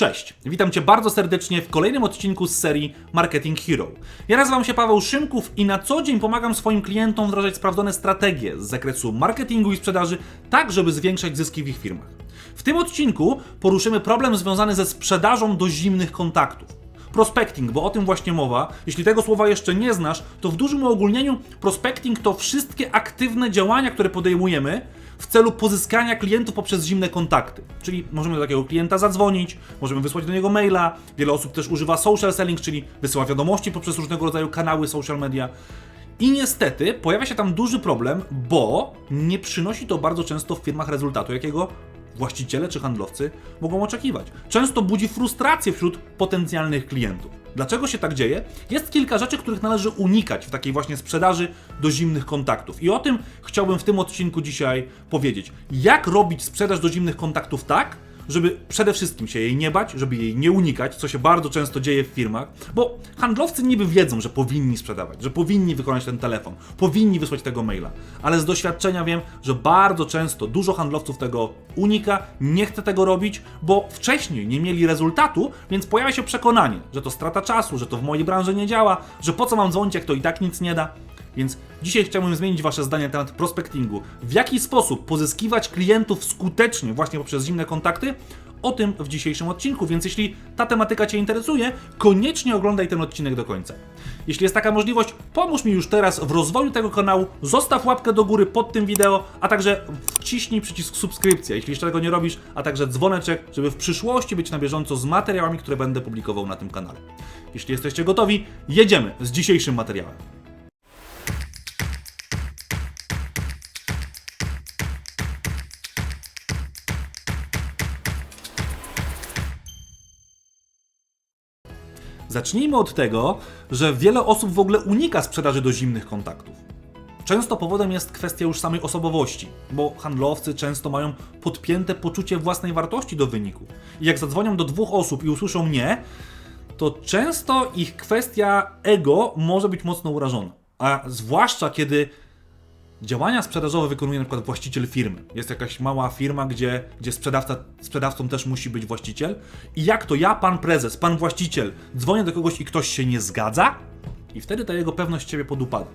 Cześć, witam Cię bardzo serdecznie w kolejnym odcinku z serii Marketing Hero. Ja nazywam się Paweł Szymków i na co dzień pomagam swoim klientom wdrażać sprawdzone strategie z zakresu marketingu i sprzedaży, tak żeby zwiększać zyski w ich firmach. W tym odcinku poruszymy problem związany ze sprzedażą do zimnych kontaktów. Prospecting, bo o tym właśnie mowa. Jeśli tego słowa jeszcze nie znasz, to w dużym uogólnieniu prospecting to wszystkie aktywne działania, które podejmujemy w celu pozyskania klientów poprzez zimne kontakty. Czyli możemy do takiego klienta zadzwonić, możemy wysłać do niego maila. Wiele osób też używa social selling, czyli wysyła wiadomości poprzez różnego rodzaju kanały social media. I niestety pojawia się tam duży problem, bo nie przynosi to bardzo często w firmach rezultatu, jakiego właściciele czy handlowcy mogą oczekiwać. Często budzi frustrację wśród potencjalnych klientów. Dlaczego się tak dzieje? Jest kilka rzeczy, których należy unikać w takiej właśnie sprzedaży do zimnych kontaktów. I o tym chciałbym w tym odcinku dzisiaj powiedzieć. Jak robić sprzedaż do zimnych kontaktów tak, żeby przede wszystkim się jej nie bać, żeby jej nie unikać, co się bardzo często dzieje w firmach, bo handlowcy niby wiedzą, że powinni sprzedawać, że powinni wykonać ten telefon, powinni wysłać tego maila, ale z doświadczenia wiem, że bardzo często dużo handlowców tego unika, nie chce tego robić, bo wcześniej nie mieli rezultatu, więc pojawia się przekonanie, że to strata czasu, że to w mojej branży nie działa, że po co mam dzwonić, jak to i tak nic nie da. Więc dzisiaj chciałbym zmienić Wasze zdanie na temat prospectingu. W jaki sposób pozyskiwać klientów skutecznie właśnie poprzez zimne kontakty? O tym w dzisiejszym odcinku, więc jeśli ta tematyka Cię interesuje, koniecznie oglądaj ten odcinek do końca. Jeśli jest taka możliwość, pomóż mi już teraz w rozwoju tego kanału, zostaw łapkę do góry pod tym wideo, a także wciśnij przycisk subskrypcja, jeśli jeszcze tego nie robisz, a także dzwoneczek, żeby w przyszłości być na bieżąco z materiałami, które będę publikował na tym kanale. Jeśli jesteście gotowi, jedziemy z dzisiejszym materiałem. Zacznijmy od tego, że wiele osób w ogóle unika sprzedaży do zimnych kontaktów. Często powodem jest kwestia już samej osobowości, bo handlowcy często mają podpięte poczucie własnej wartości do wyniku. I jak zadzwonią do dwóch osób i usłyszą nie, to często ich kwestia ego może być mocno urażona. A zwłaszcza kiedy Działania sprzedażowe wykonuje na przykład właściciel firmy. Jest jakaś mała firma, gdzie, gdzie sprzedawca, sprzedawcą też musi być właściciel. I jak to ja, pan prezes, pan właściciel, dzwonię do kogoś i ktoś się nie zgadza? I wtedy ta jego pewność siebie podupada.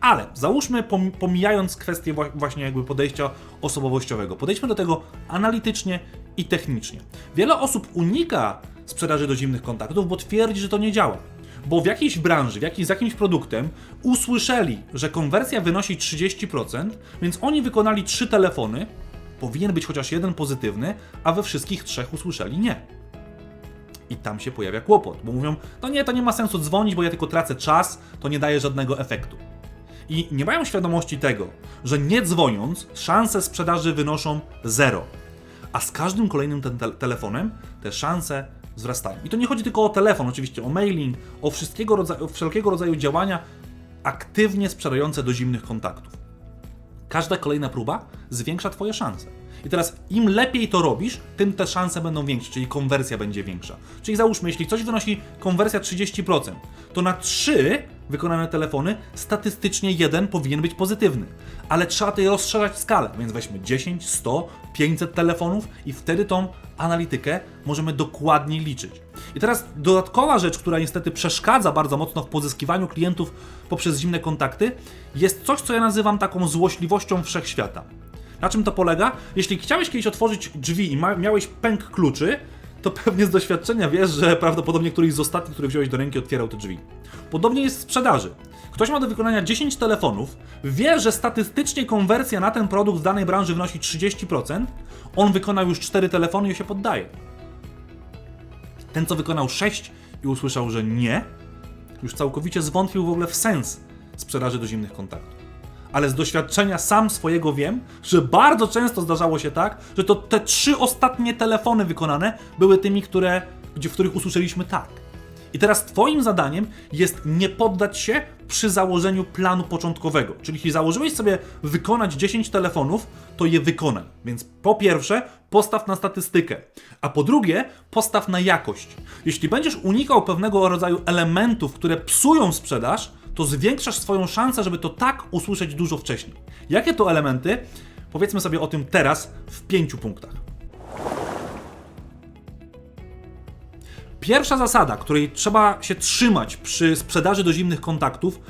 Ale załóżmy, pomijając kwestię właśnie jakby podejścia osobowościowego, podejdźmy do tego analitycznie i technicznie. Wiele osób unika sprzedaży do zimnych kontaktów, bo twierdzi, że to nie działa bo w jakiejś branży, w jakiej, z jakimś produktem usłyszeli, że konwersja wynosi 30%, więc oni wykonali trzy telefony, powinien być chociaż jeden pozytywny, a we wszystkich trzech usłyszeli nie. I tam się pojawia kłopot, bo mówią, no nie, to nie ma sensu dzwonić, bo ja tylko tracę czas, to nie daje żadnego efektu. I nie mają świadomości tego, że nie dzwoniąc, szanse sprzedaży wynoszą zero. A z każdym kolejnym te telefonem te szanse wzrastają. I to nie chodzi tylko o telefon, oczywiście o mailing, o wszystkiego rodzaju, wszelkiego rodzaju działania aktywnie sprzedające do zimnych kontaktów. Każda kolejna próba zwiększa Twoje szanse. I teraz im lepiej to robisz, tym te szanse będą większe, czyli konwersja będzie większa. Czyli załóżmy, jeśli coś wynosi konwersja 30%, to na 3 wykonane telefony statystycznie jeden powinien być pozytywny. Ale trzeba tutaj rozszerzać skalę, więc weźmy 10, 100, 500 telefonów i wtedy tą analitykę możemy dokładniej liczyć. I teraz dodatkowa rzecz, która niestety przeszkadza bardzo mocno w pozyskiwaniu klientów poprzez zimne kontakty, jest coś, co ja nazywam taką złośliwością wszechświata. Na czym to polega? Jeśli chciałeś kiedyś otworzyć drzwi i miałeś pęk kluczy, to pewnie z doświadczenia wiesz, że prawdopodobnie któryś z ostatnich, który wziąłeś do ręki, otwierał te drzwi. Podobnie jest w sprzedaży. Ktoś ma do wykonania 10 telefonów, wie, że statystycznie konwersja na ten produkt w danej branży wynosi 30%, on wykonał już 4 telefony i się poddaje. Ten, co wykonał 6 i usłyszał, że nie, już całkowicie zwątpił w ogóle w sens sprzedaży do zimnych kontaktów ale z doświadczenia sam swojego wiem, że bardzo często zdarzało się tak, że to te trzy ostatnie telefony wykonane były tymi, które, gdzie, w których usłyszeliśmy tak. I teraz Twoim zadaniem jest nie poddać się przy założeniu planu początkowego. Czyli jeśli założyłeś sobie wykonać 10 telefonów, to je wykonaj. Więc po pierwsze, postaw na statystykę, a po drugie, postaw na jakość. Jeśli będziesz unikał pewnego rodzaju elementów, które psują sprzedaż, to zwiększasz swoją szansę, żeby to tak usłyszeć dużo wcześniej. Jakie to elementy? Powiedzmy sobie o tym teraz w pięciu punktach. Pierwsza zasada, której trzeba się trzymać przy sprzedaży do zimnych kontaktów,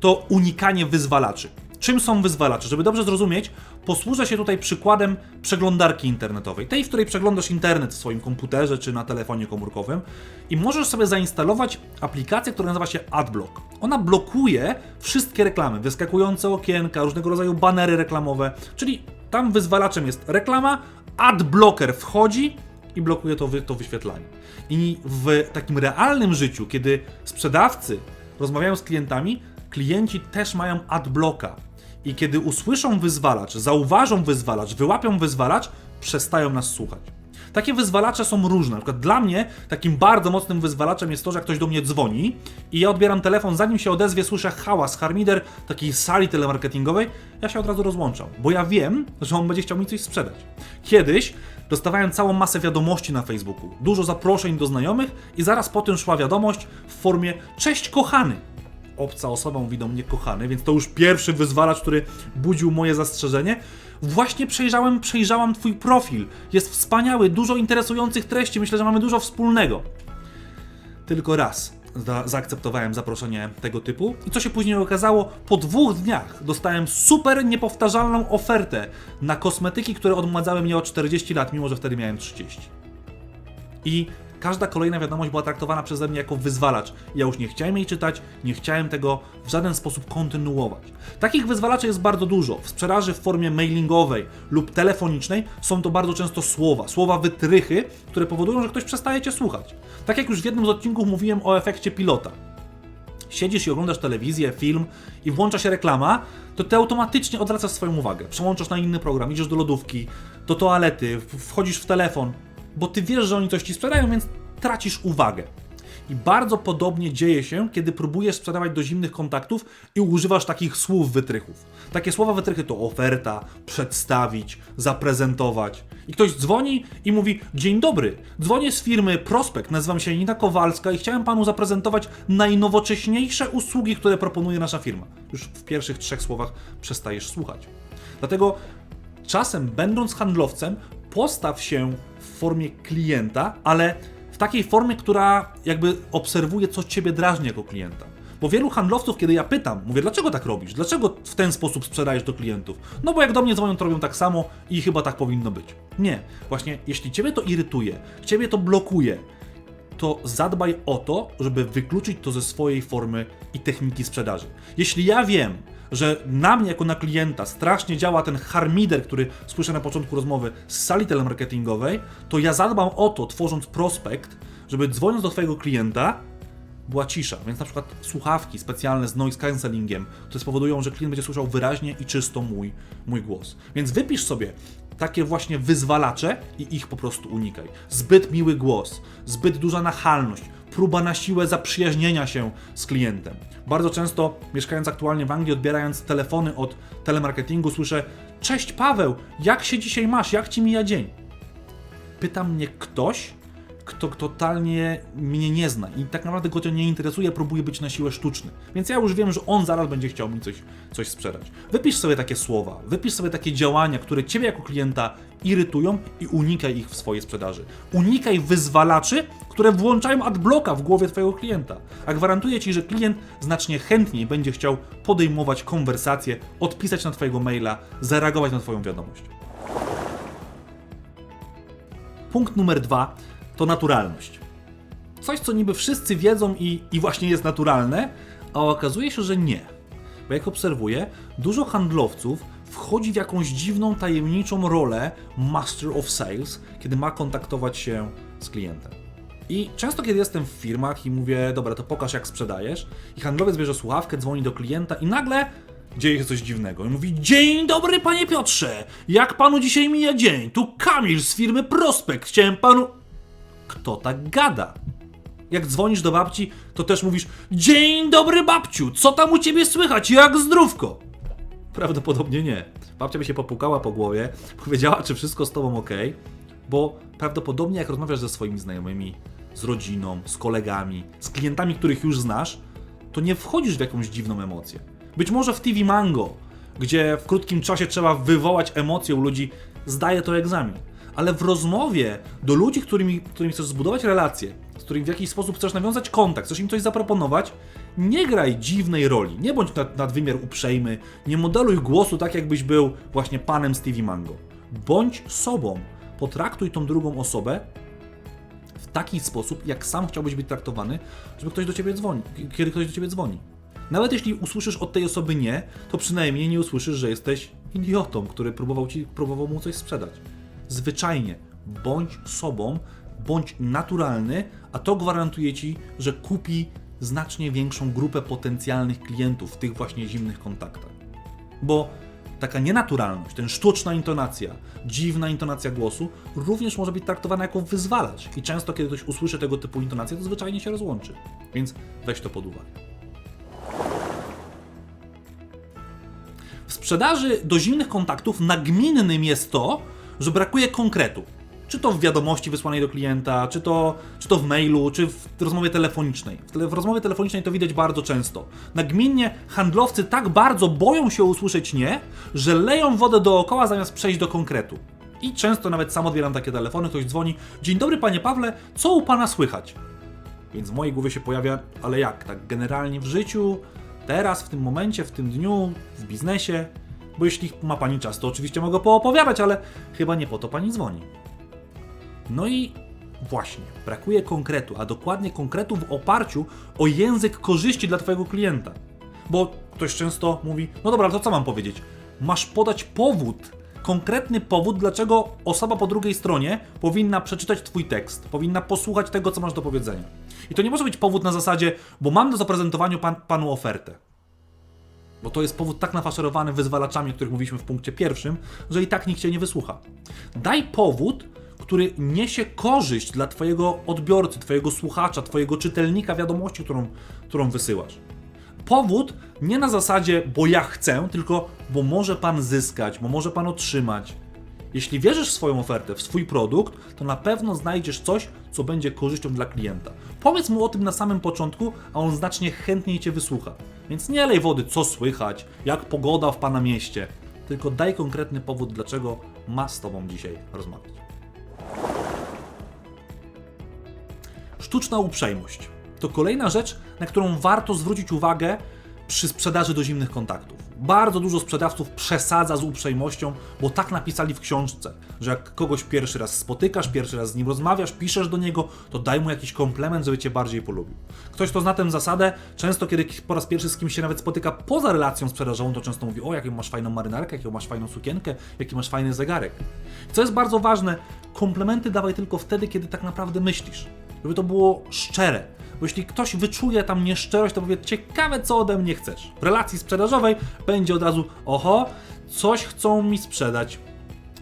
to unikanie wyzwalaczy. Czym są wyzwalacze? Żeby dobrze zrozumieć, posłużę się tutaj przykładem przeglądarki internetowej. Tej, w której przeglądasz internet w swoim komputerze czy na telefonie komórkowym i możesz sobie zainstalować aplikację, która nazywa się AdBlock. Ona blokuje wszystkie reklamy, wyskakujące okienka, różnego rodzaju banery reklamowe, czyli tam wyzwalaczem jest reklama, AdBlocker wchodzi i blokuje to, wy, to wyświetlanie. I w takim realnym życiu, kiedy sprzedawcy rozmawiają z klientami, klienci też mają adblocka. I kiedy usłyszą wyzwalacz, zauważą wyzwalacz, wyłapią wyzwalacz, przestają nas słuchać. Takie wyzwalacze są różne. Na przykład dla mnie takim bardzo mocnym wyzwalaczem jest to, że ktoś do mnie dzwoni i ja odbieram telefon, zanim się odezwie, słyszę hałas, harmider takiej sali telemarketingowej, ja się od razu rozłączam, bo ja wiem, że on będzie chciał mi coś sprzedać. Kiedyś dostawałem całą masę wiadomości na Facebooku, dużo zaproszeń do znajomych i zaraz po tym szła wiadomość w formie cześć kochany. Obca osoba mówi do mnie kochany, więc to już pierwszy wyzwalacz, który budził moje zastrzeżenie. Właśnie przejrzałem, przejrzałam twój profil. Jest wspaniały, dużo interesujących treści, myślę, że mamy dużo wspólnego. Tylko raz za zaakceptowałem zaproszenie tego typu. I co się później okazało? Po dwóch dniach dostałem super niepowtarzalną ofertę na kosmetyki, które odmładzały mnie o 40 lat, mimo że wtedy miałem 30. I każda kolejna wiadomość była traktowana przeze mnie jako wyzwalacz. Ja już nie chciałem jej czytać, nie chciałem tego w żaden sposób kontynuować. Takich wyzwalaczy jest bardzo dużo. W sprzedaży w formie mailingowej lub telefonicznej są to bardzo często słowa, słowa wytrychy, które powodują, że ktoś przestaje cię słuchać. Tak jak już w jednym z odcinków mówiłem o efekcie pilota. Siedzisz i oglądasz telewizję, film i włącza się reklama, to ty automatycznie odwracasz swoją uwagę. Przełączasz na inny program, idziesz do lodówki, do toalety, wchodzisz w telefon, bo ty wiesz, że oni coś ci sprzedają, więc tracisz uwagę. I bardzo podobnie dzieje się, kiedy próbujesz sprzedawać do zimnych kontaktów i używasz takich słów wytrychów. Takie słowa wytrychy to oferta, przedstawić, zaprezentować. I ktoś dzwoni i mówi: Dzień dobry, dzwonię z firmy Prospekt, nazywam się Nina Kowalska i chciałem panu zaprezentować najnowocześniejsze usługi, które proponuje nasza firma. Już w pierwszych trzech słowach przestajesz słuchać. Dlatego czasem, będąc handlowcem, postaw się w formie klienta, ale w takiej formie, która jakby obserwuje, co ciebie drażni jako klienta. Bo wielu handlowców, kiedy ja pytam, mówię, dlaczego tak robisz? Dlaczego w ten sposób sprzedajesz do klientów? No bo jak do mnie dzwonią, to robią tak samo i chyba tak powinno być. Nie. Właśnie, jeśli ciebie to irytuje, ciebie to blokuje, to zadbaj o to, żeby wykluczyć to ze swojej formy i techniki sprzedaży. Jeśli ja wiem, że na mnie jako na klienta strasznie działa ten harmider, który słyszę na początku rozmowy z sali telemarketingowej, to ja zadbam o to, tworząc prospekt, żeby dzwoniąc do Twojego klienta, była cisza, więc na przykład słuchawki specjalne z noise cancellingiem, które spowodują, że klient będzie słyszał wyraźnie i czysto mój, mój głos. Więc wypisz sobie takie właśnie wyzwalacze i ich po prostu unikaj. Zbyt miły głos, zbyt duża nachalność, próba na siłę zaprzyjaźnienia się z klientem. Bardzo często, mieszkając aktualnie w Anglii, odbierając telefony od telemarketingu, słyszę: Cześć Paweł, jak się dzisiaj masz? Jak ci mija dzień? Pyta mnie ktoś, kto totalnie mnie nie zna i tak naprawdę go to nie interesuje, próbuje być na siłę sztuczny. Więc ja już wiem, że on zaraz będzie chciał mi coś, coś sprzedać. Wypisz sobie takie słowa, wypisz sobie takie działania, które Ciebie jako klienta irytują i unikaj ich w swojej sprzedaży. Unikaj wyzwalaczy, które włączają adblocka w głowie Twojego klienta. A gwarantuję Ci, że klient znacznie chętniej będzie chciał podejmować konwersację, odpisać na Twojego maila, zareagować na Twoją wiadomość. Punkt numer dwa to naturalność. Coś, co niby wszyscy wiedzą i, i właśnie jest naturalne, a okazuje się, że nie. Bo jak obserwuję, dużo handlowców wchodzi w jakąś dziwną, tajemniczą rolę Master of Sales, kiedy ma kontaktować się z klientem. I często, kiedy jestem w firmach i mówię, dobra, to pokaż jak sprzedajesz, i handlowiec bierze słuchawkę, dzwoni do klienta i nagle dzieje się coś dziwnego. I mówi: Dzień dobry, panie Piotrze! Jak panu dzisiaj mija dzień? Tu Kamil z firmy Prospekt. Chciałem panu. Kto tak gada? Jak dzwonisz do babci, to też mówisz: Dzień dobry, babciu! Co tam u ciebie słychać? Jak zdrówko? Prawdopodobnie nie. Babcia by się popukała po głowie, powiedziała, czy wszystko z tobą ok, bo prawdopodobnie jak rozmawiasz ze swoimi znajomymi, z rodziną, z kolegami, z klientami, których już znasz, to nie wchodzisz w jakąś dziwną emocję. Być może w TV Mango, gdzie w krótkim czasie trzeba wywołać emocje u ludzi, zdaje to egzamin. Ale w rozmowie do ludzi, którymi, którymi chcesz zbudować relacje, z którymi w jakiś sposób chcesz nawiązać kontakt, chcesz im coś zaproponować, nie graj dziwnej roli, nie bądź nad, nadwymiar uprzejmy, nie modeluj głosu tak, jakbyś był właśnie panem Stevie Mango. Bądź sobą, potraktuj tą drugą osobę w taki sposób, jak sam chciałbyś być traktowany, żeby ktoś do ciebie dzwoni, kiedy ktoś do ciebie dzwoni. Nawet jeśli usłyszysz od tej osoby nie, to przynajmniej nie usłyszysz, że jesteś idiotą, który próbował, ci, próbował mu coś sprzedać. Zwyczajnie, bądź sobą, bądź naturalny, a to gwarantuje ci, że kupi znacznie większą grupę potencjalnych klientów w tych właśnie zimnych kontaktach. Bo taka nienaturalność, ten sztuczna intonacja, dziwna intonacja głosu również może być traktowana jako wyzwalacz i często kiedy ktoś usłyszy tego typu intonację, to zwyczajnie się rozłączy. Więc weź to pod uwagę. W sprzedaży do zimnych kontaktów nagminnym jest to, że brakuje konkretu. Czy to w wiadomości wysłanej do klienta, czy to, czy to w mailu, czy w rozmowie telefonicznej. W, tele, w rozmowie telefonicznej to widać bardzo często. Nagminnie handlowcy tak bardzo boją się usłyszeć nie, że leją wodę dookoła zamiast przejść do konkretu. I często nawet sam odbieram takie telefony, ktoś dzwoni. Dzień dobry panie Pawle, co u pana słychać? Więc w mojej głowie się pojawia, ale jak? Tak generalnie w życiu, teraz, w tym momencie, w tym dniu, w biznesie? Bo jeśli ma pani czas, to oczywiście mogę poopowiadać, ale chyba nie po to pani dzwoni. No i właśnie, brakuje konkretu, a dokładnie konkretu w oparciu o język korzyści dla Twojego klienta. Bo ktoś często mówi: No dobra, to co mam powiedzieć? Masz podać powód, konkretny powód, dlaczego osoba po drugiej stronie powinna przeczytać Twój tekst, powinna posłuchać tego, co masz do powiedzenia. I to nie może być powód na zasadzie, bo mam do zaprezentowania pan, panu ofertę. Bo to jest powód tak nafaszerowany wyzwalaczami, o których mówiliśmy w punkcie pierwszym, że i tak nikt cię nie wysłucha. Daj powód, który niesie korzyść dla Twojego odbiorcy, Twojego słuchacza, Twojego czytelnika wiadomości, którą, którą wysyłasz. Powód nie na zasadzie, bo ja chcę, tylko bo może Pan zyskać, bo może Pan otrzymać. Jeśli wierzysz w swoją ofertę, w swój produkt, to na pewno znajdziesz coś, co będzie korzyścią dla klienta. Powiedz mu o tym na samym początku, a on znacznie chętniej Cię wysłucha. Więc nie lej wody, co słychać, jak pogoda w Pana mieście, tylko daj konkretny powód, dlaczego ma z Tobą dzisiaj rozmawiać. Sztuczna uprzejmość to kolejna rzecz, na którą warto zwrócić uwagę przy sprzedaży do zimnych kontaktów. Bardzo dużo sprzedawców przesadza z uprzejmością, bo tak napisali w książce, że jak kogoś pierwszy raz spotykasz, pierwszy raz z nim rozmawiasz, piszesz do niego, to daj mu jakiś komplement, żeby cię bardziej polubił. Ktoś, kto zna tę zasadę, często kiedy po raz pierwszy z kimś się nawet spotyka poza relacją sprzedażową, to często mówi: O, jaką masz fajną marynarkę, jaką masz fajną sukienkę, jaki masz fajny zegarek. Co jest bardzo ważne, komplementy dawaj tylko wtedy, kiedy tak naprawdę myślisz. Żeby to było szczere. Bo jeśli ktoś wyczuje tam nieszczerość, to powie, ciekawe co ode mnie chcesz. W relacji sprzedażowej będzie od razu, oho, coś chcą mi sprzedać.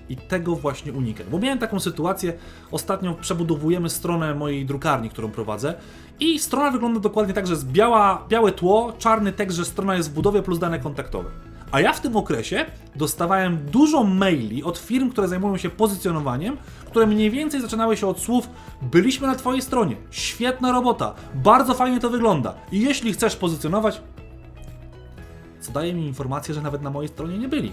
I tego właśnie unikaj. Bo miałem taką sytuację, ostatnio przebudowujemy stronę mojej drukarni, którą prowadzę i strona wygląda dokładnie tak, że jest biała, białe tło, czarny tekst, że strona jest w budowie plus dane kontaktowe. A ja w tym okresie dostawałem dużo maili od firm, które zajmują się pozycjonowaniem, które mniej więcej zaczynały się od słów: Byliśmy na Twojej stronie, świetna robota, bardzo fajnie to wygląda. I jeśli chcesz pozycjonować, co daje mi informację, że nawet na mojej stronie nie byli.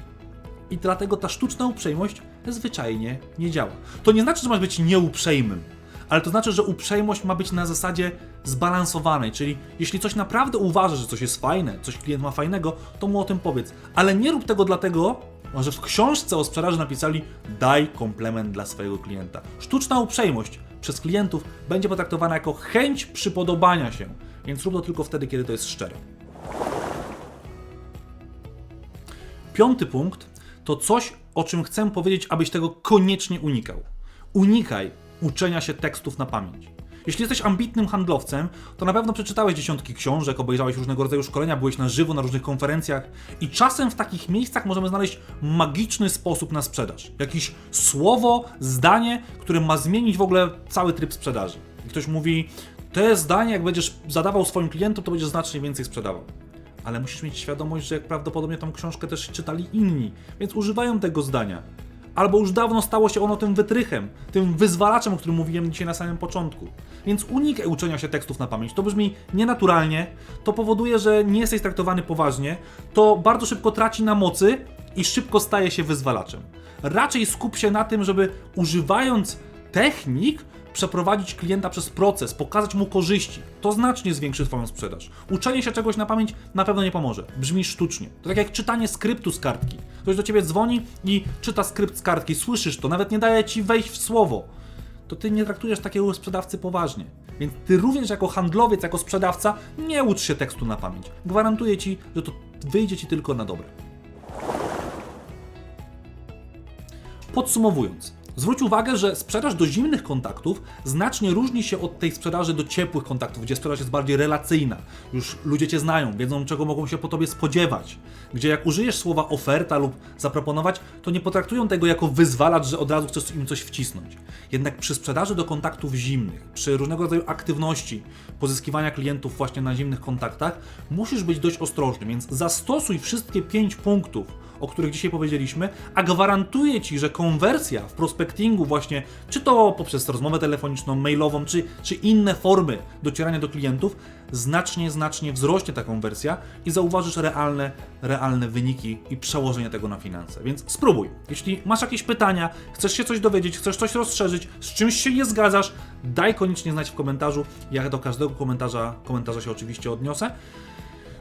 I dlatego ta sztuczna uprzejmość zwyczajnie nie działa. To nie znaczy, że masz być nieuprzejmym, ale to znaczy, że uprzejmość ma być na zasadzie zbalansowanej, czyli jeśli coś naprawdę uważasz, że coś jest fajne, coś klient ma fajnego, to mu o tym powiedz. Ale nie rób tego dlatego, że w książce o sprzedaży napisali daj komplement dla swojego klienta. Sztuczna uprzejmość przez klientów będzie potraktowana jako chęć przypodobania się, więc rób to tylko wtedy, kiedy to jest szczere. Piąty punkt to coś, o czym chcę powiedzieć, abyś tego koniecznie unikał. Unikaj uczenia się tekstów na pamięć. Jeśli jesteś ambitnym handlowcem, to na pewno przeczytałeś dziesiątki książek, obejrzałeś różnego rodzaju szkolenia, byłeś na żywo na różnych konferencjach i czasem w takich miejscach możemy znaleźć magiczny sposób na sprzedaż. Jakieś słowo, zdanie, które ma zmienić w ogóle cały tryb sprzedaży. I ktoś mówi, te zdanie, jak będziesz zadawał swoim klientom, to będziesz znacznie więcej sprzedawał. Ale musisz mieć świadomość, że jak prawdopodobnie tą książkę też czytali inni, więc używają tego zdania albo już dawno stało się ono tym wytrychem, tym wyzwalaczem, o którym mówiłem dzisiaj na samym początku. Więc unikaj uczenia się tekstów na pamięć. To brzmi nienaturalnie, to powoduje, że nie jesteś traktowany poważnie, to bardzo szybko traci na mocy i szybko staje się wyzwalaczem. Raczej skup się na tym, żeby używając technik przeprowadzić klienta przez proces, pokazać mu korzyści. To znacznie zwiększy Twoją sprzedaż. Uczenie się czegoś na pamięć na pewno nie pomoże. Brzmi sztucznie. To tak jak czytanie skryptu z kartki. Ktoś do Ciebie dzwoni i czyta skrypt z kartki, słyszysz to, nawet nie daje Ci wejść w słowo. To Ty nie traktujesz takiego sprzedawcy poważnie. Więc Ty również jako handlowiec, jako sprzedawca nie ucz się tekstu na pamięć. Gwarantuję Ci, że to wyjdzie Ci tylko na dobre. Podsumowując, zwróć uwagę, że sprzedaż do zimnych kontaktów znacznie różni się od tej sprzedaży do ciepłych kontaktów, gdzie sprzedaż jest bardziej relacyjna. Już ludzie cię znają, wiedzą czego mogą się po tobie spodziewać. Gdzie jak użyjesz słowa oferta lub zaproponować, to nie potraktują tego jako wyzwalacz, że od razu chcesz im coś wcisnąć. Jednak przy sprzedaży do kontaktów zimnych, przy różnego rodzaju aktywności pozyskiwania klientów właśnie na zimnych kontaktach, musisz być dość ostrożny, więc zastosuj wszystkie pięć punktów, o których dzisiaj powiedzieliśmy, a gwarantuję Ci, że konwersja w prospectingu właśnie, czy to poprzez rozmowę telefoniczną, mailową, czy, czy inne formy docierania do klientów, znacznie, znacznie wzrośnie ta konwersja i zauważysz realne, realne wyniki i przełożenie tego na finanse. Więc spróbuj. Jeśli masz jakieś pytania, chcesz się coś dowiedzieć, chcesz coś rozszerzyć, z czymś się nie zgadzasz, daj koniecznie znać w komentarzu. Ja do każdego komentarza, komentarza się oczywiście odniosę.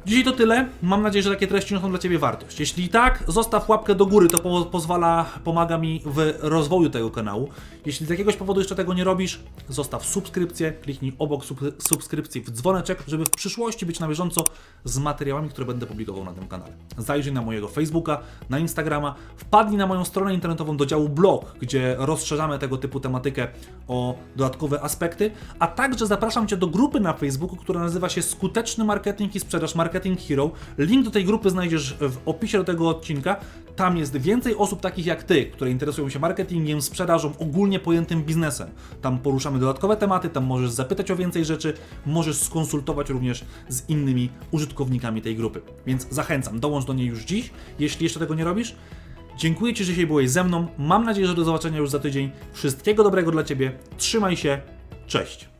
Dzisiaj to tyle. Mam nadzieję, że takie treści niosą dla Ciebie wartość. Jeśli tak, zostaw łapkę do góry, to po pozwala, pomaga mi w rozwoju tego kanału. Jeśli z jakiegoś powodu jeszcze tego nie robisz, zostaw subskrypcję, kliknij obok sub subskrypcji w dzwoneczek, żeby w przyszłości być na bieżąco z materiałami, które będę publikował na tym kanale. Zajrzyj na mojego Facebooka, na Instagrama, wpadnij na moją stronę internetową do działu blog, gdzie rozszerzamy tego typu tematykę o dodatkowe aspekty, a także zapraszam Cię do grupy na Facebooku, która nazywa się Skuteczny Marketing i Sprzedaż Marketing Hero. Link do tej grupy znajdziesz w opisie do tego odcinka. Tam jest więcej osób takich jak Ty, które interesują się marketingiem, sprzedażą, ogólnie pojętym biznesem. Tam poruszamy dodatkowe tematy, tam możesz zapytać o więcej rzeczy, możesz skonsultować również z innymi użytkownikami tej grupy. Więc zachęcam, dołącz do niej już dziś, jeśli jeszcze tego nie robisz. Dziękuję Ci, że dzisiaj byłeś ze mną. Mam nadzieję, że do zobaczenia już za tydzień. Wszystkiego dobrego dla Ciebie. Trzymaj się. Cześć.